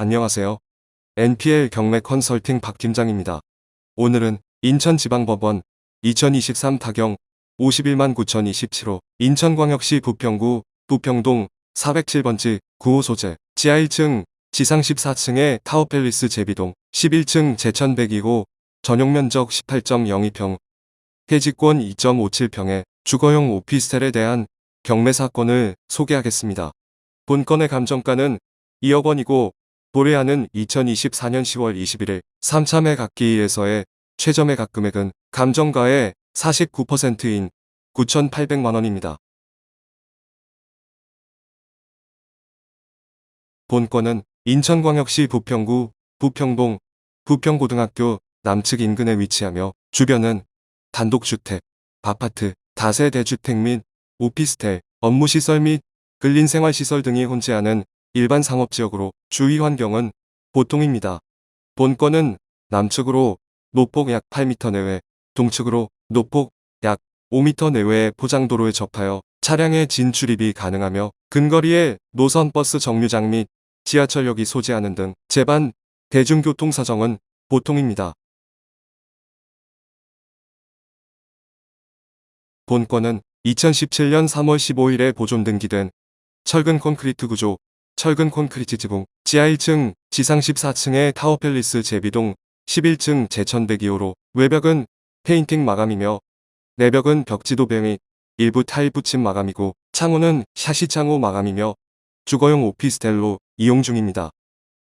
안녕하세요. NPL 경매 컨설팅 박 팀장입니다. 오늘은 인천지방법원 2023 타경 51만 9027호 인천광역시 부평구 부평동 407번지 9호 소재 지하 1층 지상 14층의 타워팰리스 제비동 11층 제천 102호 전용 면적 18.02평 해지권 2.57평의 주거용 오피스텔에 대한 경매 사건을 소개하겠습니다. 본건의 감정가는 2억 원이고 도래하는 2024년 10월 21일 3차 매각기에서의 최저 매각 금액은 감정가의 49%인 9,800만 원입니다. 본건은 인천광역시 부평구 부평동 부평고등학교 남측 인근에 위치하며 주변은 단독주택, 아파트, 다세대주택 및 오피스텔, 업무시설 및 근린생활시설 등이 혼재하는 일반 상업지역으로 주위 환경은 보통입니다. 본건은 남측으로 노폭 약 8m 내외, 동측으로 노폭 약 5m 내외의 포장도로에 접하여 차량의 진출입이 가능하며 근거리에 노선버스 정류장 및 지하철역이 소재하는 등 제반 대중교통 사정은 보통입니다. 본건은 2017년 3월 15일에 보존 등기된 철근 콘크리트 구조, 철근 콘크리트 지붕, 지하 1층, 지상 14층의 타워팰리스 제비동 11층 제천 102호로 외벽은 페인팅 마감이며 내벽은 벽지도배 및 일부 타일 붙임 마감이고 창호는 샤시 창호 마감이며 주거용 오피스텔로 이용 중입니다.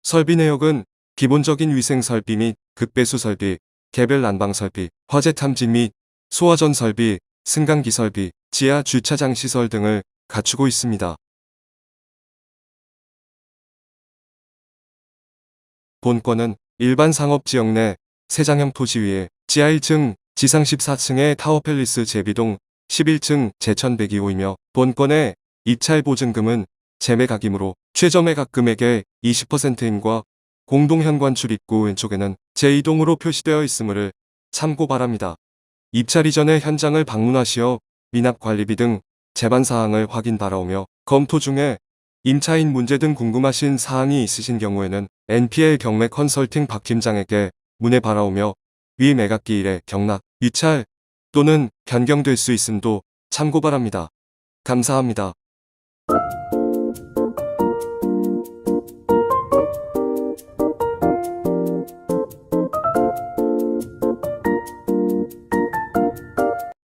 설비 내역은 기본적인 위생 설비 및 극배수 설비, 개별 난방 설비, 화재 탐지 및 소화전 설비, 승강기 설비, 지하 주차장 시설 등을 갖추고 있습니다. 본건은 일반 상업지역 내 세장형 토지 위에 지하 1층, 지상 14층의 타워팰리스 제비동 11층 제천 102호이며 본건의 입찰 보증금은 재매각이므로 최저 매각 금액의 20%임과 공동현관 출입구 왼쪽에는 제2동으로 표시되어 있으므를 참고 바랍니다. 입찰 이전에 현장을 방문하시어 미납관리비 등 재반사항을 확인 바라오며 검토 중에 임차인 문제 등 궁금하신 사항이 있으신 경우에는 NPL 경매 컨설팅 박 팀장에게 문의 바라오며 위 매각기일에 경락, 유찰 또는 변경될 수 있음도 참고 바랍니다. 감사합니다.